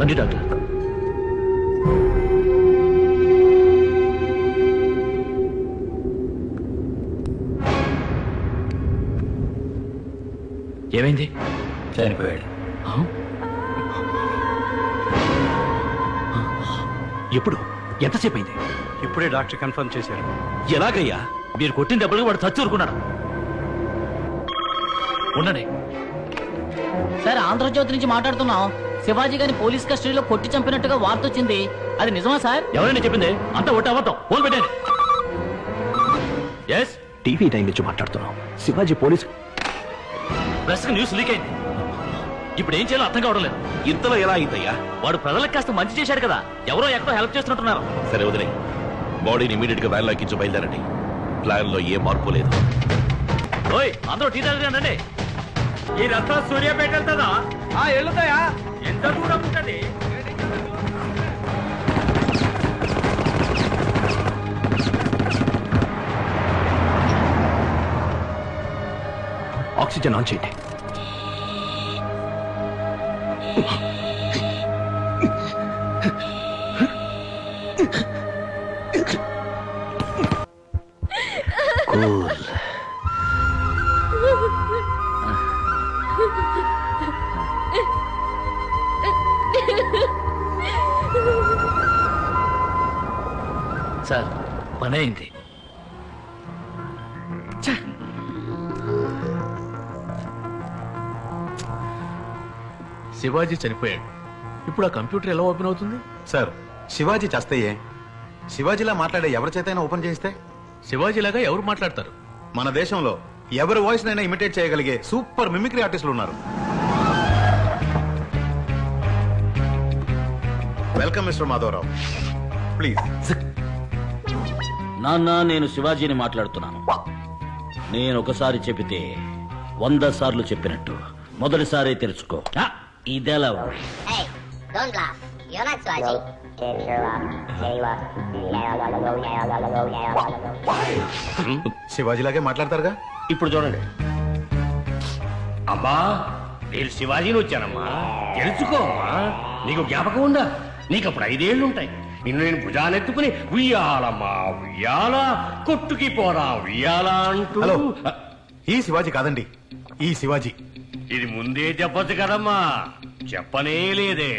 రండి డాక్టర్. ఏమైంది? చనిపోయాడు? ఎప్పుడు? ఎంతసేపు అయింది? ఇప్పుడే డాక్టర్ కన్ఫర్మ్ చేశారు. ఎలాగయ్యా? మీరు కొట్టిన దెబ్బలకు వాడు చచ్చూరుకున్నాడు ఉండండి. సార్ ఆంధ్రజ్యోతి నుంచి మాట్లాడుతున్నాం. శివాజీ గారిని పోలీస్ కస్టడీలో కొట్టి చంపినట్టుగా వార్త వచ్చింది. అది నిజమా సార్? ఎవరైనా చెప్పింది? అంతా ఒట్టి అబద్ధం. ఫోన్ పెట్టండి. ఎస్ టీవీ నైన్ నుంచి మాట్లాడుతున్నాం. Shivaji police press news leak అయింది. ఇప్పుడు ఏం చేయాలో అర్థం కావడం లేదు. ఇంతలో ఎలా అయిందయ్యా? వాడు ప్రజలకు కాస్త మంచి చేశాడు కదా. ఎవరో ఎక్కడో హెల్ప్ చేస్తున్నట్టున్నారు. సరే వదిలే బాడీని ఇమీడియట్గా వ్యాన్ ఎక్కించి బయలుదేరండి. ప్లాన్లో ఏ మార్పు లేదు. ఓయ్ అందరూ టీ తాగండి ఈ రథం సూర్యాపేట వెళ్తుందా? వెళ్తాయా ఎంత దూరం ఉంటది? ఆక్సిజన్ ఆన్ చేయండి. కూల్. పని అయింది శివాజీ చనిపోయాడు. ఇప్పుడు ఆ కంప్యూటర్ ఎలా ఓపెన్ అవుతుంది? సార్ శివాజీ చస్తయ్యే. శివాజీలా మాట్లాడే ఎవరి చేతైనా ఓపెన్ చేస్తే శివాజీలాగా ఎవరు మాట్లాడతారు? మన దేశంలో ఎవరి వాయిస్ నైనా ఇమిటేట్ చేయగలిగే సూపర్ మిమిక్రీ ఆర్టిస్టులు ఉన్నారు. Welcome mister Madhavarao. ప్లీజ్. నాన్న నేను శివాజీని మాట్లాడుతున్నాను. నేను ఒకసారి చెబితే వంద సార్లు చెప్పినట్టు. మొదటిసారి ఆ, ఇదెలా. శివాజీలాగే మాట్లాడతారుగా? ఇప్పుడు చూడండి. అమ్మా నేను శివాజీని వచ్చానమ్మా తెలుసుకోమ్మా నీకు జ్ఞాపకం ఉందా? నీకు అప్పుడు ఐదేళ్ళు ఉంటాయి నిన్ను నేను భుజానెత్తుకుని ఉయ్యాలమ్మా ఉయ్యాల కొట్టుకి పోరా ఉయ్యాల అంటూ. హలో ఈ శివాజీ కాదండి ఈ శివాజీ. ఇది ముందే చెప్పొచ్చు కదమ్మా చెప్పనే లేదే.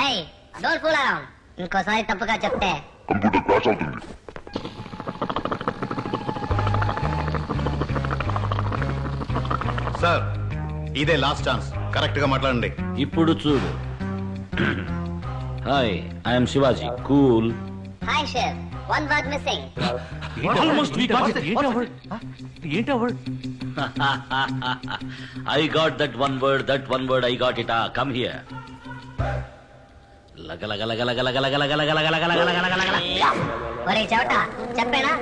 Hey, don't fool around. ఇంకోసారి తప్పుగా చెప్తే. సార్ ఇదే లాస్ట్ ఛాన్స్. కరెక్ట్గా మాట్లాడండి. ఇప్పుడు చూడు. Hi I'm Shivaji cool hi chef one word missing almost we got ఏంటి అవర్ ఏంటి hour I got that one word that one word I got it ఆ కమ్ హియర్ ఒరే చెవట చెప్పేనా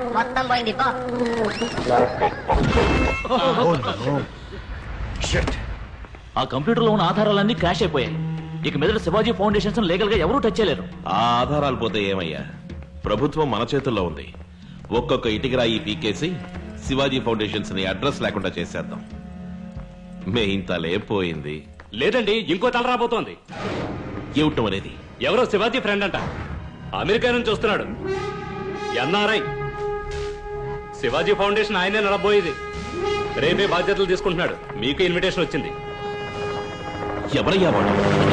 ఉన్న ఆధారాలన్నీ క్రాష్ అయిపోయాయి ఇక మీద శివాజీ ఫౌండేషన్స్ లీగల్గా ఎవరూ టచ్ చేయలేరు. ఆ ఆధారాలు పోతే ఏమయ్యా? ప్రభుత్వం మన చేతుల్లో ఉంది. ఒక్కొక్క ఇటుకరాయి పీకేసి శివాజీ ఫౌండేషన్స్ని అడ్రస్ లేకుండా చేసేద్దాం. మెయిన్ తలే పోయింది. లేదండి ఇంకో తల రాబోతోంది. ఇవ్వటం అనేది? ఎవరో శివాజీ ఫ్రెండ్ అంట. అమెరికా నుంచి వస్తున్నాడు. ఎన్ఆర్ఐ. శివాజీ ఫౌండేషన్ ఆయనే నడబోయేది. రేపే బాధ్యతలు తీసుకుంటున్నాడు. మీకు ఇన్విటేషన్ వచ్చింది. ఎవరయ్యా వాడు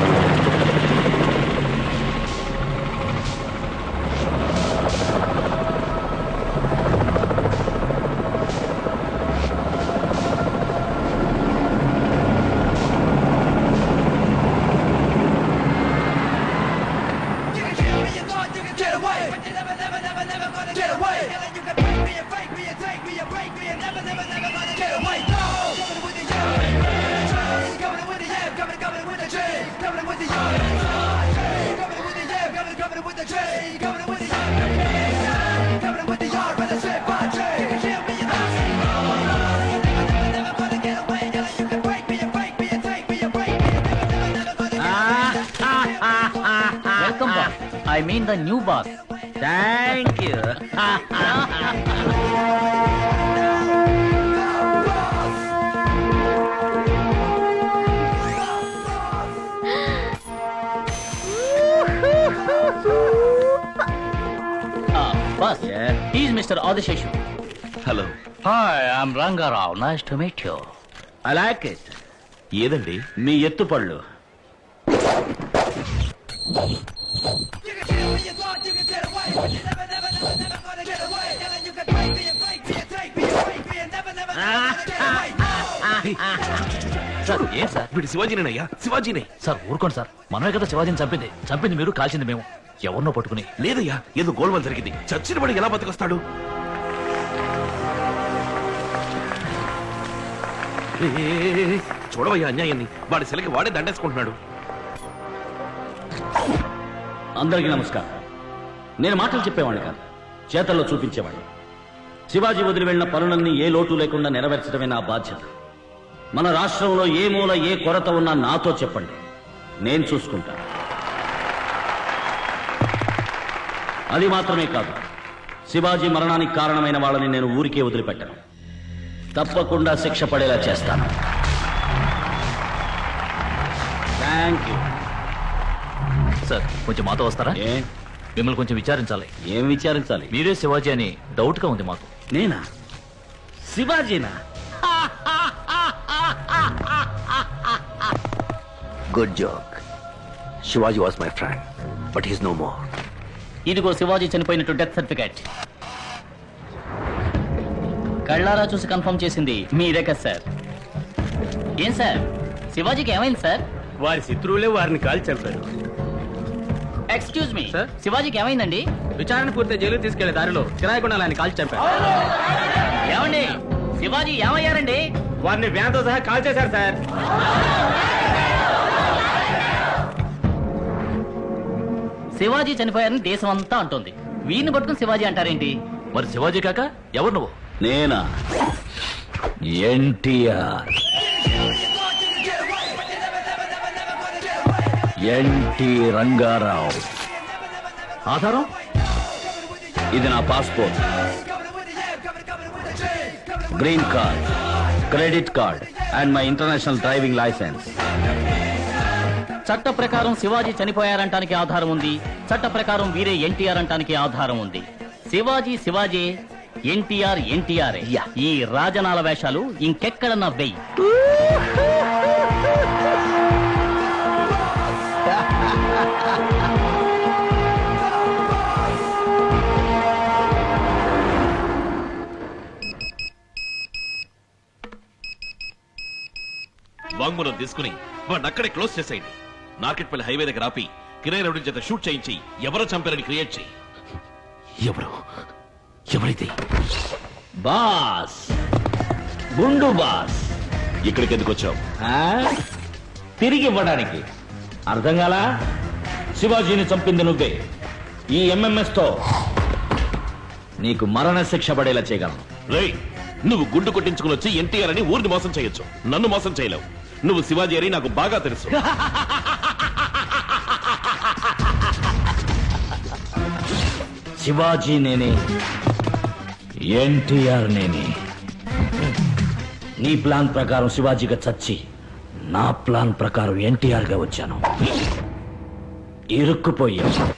I mean the new boss thank you boss is mister Adiseshu hello hi I'm Rangarao nice to meet you I like it ఏదండి? మీ ఎత్తు పళ్ళు ఎత్తుపళ్ళు. సార్ ఏం సార్? వీడు శివాజీనేనయ్యా శివాజీనే. సార్ ఊరుకోండి సార్. మనమే కదా శివాజీని చంపింది. చంపింది మీరు కాల్చింది మేము. ఎవరినో పట్టుకుని. లేదయ్యా ఏదో గోల్మాల్ జరిగింది. చచ్చిన వాడు ఎలా బతికొస్తాడు? చూడవయ్యా అన్యాయాన్ని. వాడి శిలకి వాడే దండేసుకుంటున్నాడు. అందరికీ నమస్కారం. నేను మాటలు చెప్పేవాడిని కాదు చేతల్లో చూపించేవాడిని శివాజీ వదిలి వెళ్ళిన పనులన్నీ ఏ లోటు లేకుండా నెరవేర్చడమే నా బాధ్యత. మన రాష్ట్రంలో ఏ మూల ఏ కొరత ఉన్నా నాతో చెప్పండి. నేను చూసుకుంటాను అది మాత్రమే కాదు శివాజీ మరణానికి కారణమైన వాళ్ళని నేను ఊరికే వదిలిపెట్టను. తప్పకుండా శిక్ష పడేలా చేస్తాను. Thank you sir. కొంచెం మాతో వస్తారా? ఏ? మిమ్మల్ని కొంచెం విచారించాలి. ఏం విచారించాలి? మీరే శివాజీ అని డౌట్గా ఉంది మాకు. నేనా? శివాజీనా? Good joke Shivaji was my friend but he's no more ఇదిగో శివాజీ చనిపోయినట్టు డెత్ సర్టిఫికేట్ కళ్ళారా చూసి కన్ఫర్మ్ చేసింది మీరే కదా సార్. ఏం సార్? శివాజీకి ఏమైంది సార్? వారి శత్రువులే వారిని కాల్ చంపారు. ఎక్స్క్యూజ్ మీ శివాజీకి ఏమైందండి? విచారణ పూర్తి జైలు తీసుకెళ్ళే దారిలో కిరాయకుండా ఆయన కాల్ చంపారు. ఏమండి? శివాజీ ఏమయ్యారండి? వారిని వ్యాన్తో సహా కాల్ చేశారు సార్. శివాజీ చనిపోయారని దేశం అంతా అంటుంది. వీరిని పట్టుకుని శివాజీ అంటారేంటి? మరి శివాజీ కాక ఎవరు నువ్వు? నేనా? ఎన్టీఆర్. ఎన్టీ రంగారావు. ఆధారం? ఇది నా passport. Green card credit card and my international driving licence. చట్ట ప్రకారం శివాజీ చనిపోయారంటానికి ఆధారం ఉంది. చట్ట ప్రకారం వీరే ఎన్టీఆర్ అంటానికి ఆధారం ఉంది. శివాజీ శివాజీ ఎన్టీఆర్ ఎన్టీఆర్. ఈ రాజనాల వేషాలు ఇంకెక్కడన్నా వెయ్యి. వాంగ్మూలం తీసుకుని వాడిని అక్కడే క్లోజ్ చేసేయండి. నార్కెట్పల్లి హైవే దగ్గర ఆపి కిరాయి రౌడీ చేత షూట్ చేయించి ఎవరో చంపారని క్రియేట్ చేయి. ఎవరు? ఎవరైతే బాస్. గుండు బాస్. ఇక్కడికి ఎందుకు వచ్చావు? ఆ? తిరిగి ఇవ్వడానికి. అర్థం కాలా? శివాజీని చంపింది నువ్వే. ఈ ఎంఎంఎస్తో నీకు మరణ శిక్ష పడేలా చేయగలను. రేయ్ నువ్వు గుండు కొట్టించుకుని వచ్చి ఎన్టీఆర్ అని ఊరిని మోసం చేయొచ్చు. నన్ను మోసం చేయలేవు. నువ్వు శివాజీ అని నాకు బాగా తెలుసు. శివాజీ నేనే ఎన్టీఆర్ నేనే. నీ ప్లాన్ ప్రకారం శివాజీగా చచ్చి నా ప్లాన్ ప్రకారం ఎన్టీఆర్గా వచ్చాను. ఇరుక్కుపోయా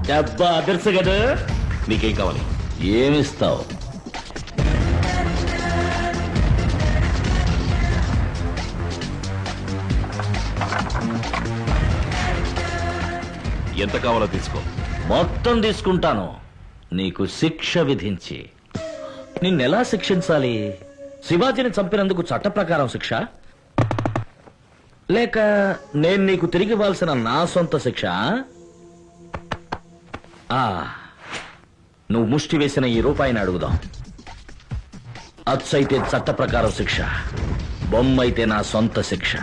దెబ్బ అదర్సు కదా నీకేం కావాలి? ఏమిస్తావు? ఎంత కావాలో తీసుకో. మొత్తం తీసుకుంటాను. నీకు శిక్ష విధించి. నిన్నెలా శిక్షించాలి? శివాజీని చంపినందుకు చట్ట ప్రకారం శిక్ష? లేక నేను నీకు తిరిగి ఇవ్వాల్సిన నా సొంత శిక్ష? ఆ, నువ్వు ముష్టి వేసిన ఈ రూపాయిని అడుగుదాం. అచ్చైతే చట్ట ప్రకారం శిక్ష బొమ్మైతే నా సొంత శిక్ష.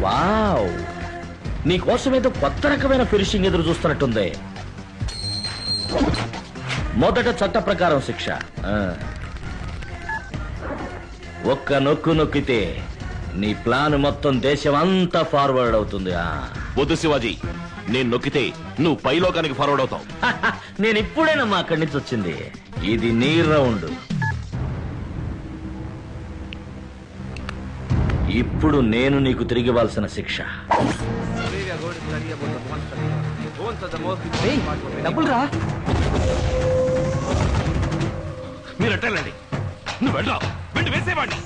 వావ్! నీకోసం ఏదో కొత్త రకమైన ఫినిషింగ్ ఎదురు చూస్తున్నట్టుంది. మొదట చట్ట ప్రకారం శిక్ష. ఆ. ఒక్క నొక్కు నొక్కితే నీ ప్లాన్ మొత్తం దేశం అంతా ఫార్వర్డ్ అవుతుంది ఆ. వద్దు శివాజీ నేను నొక్కితే నువ్వు పైలోకానికి ఫార్వర్డ్ అవుతావు. నేను ఇప్పుడేనమ్మా అక్కడి నుంచి వచ్చింది. ఇది నీ రౌండ్. ఇప్పుడు నేను నీకు తిరిగి ఇవ్వాల్సిన శిక్ష. డబ్బులు రా. మీరు ఎట్టండి నువ్వు వెళ్ళా వెళ్ళి వేసేవాడిని.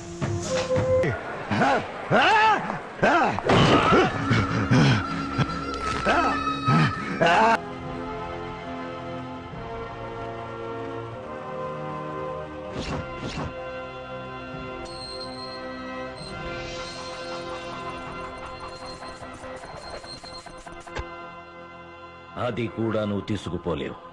అది కూడా నువ్వు తీసుకుపోలేవు.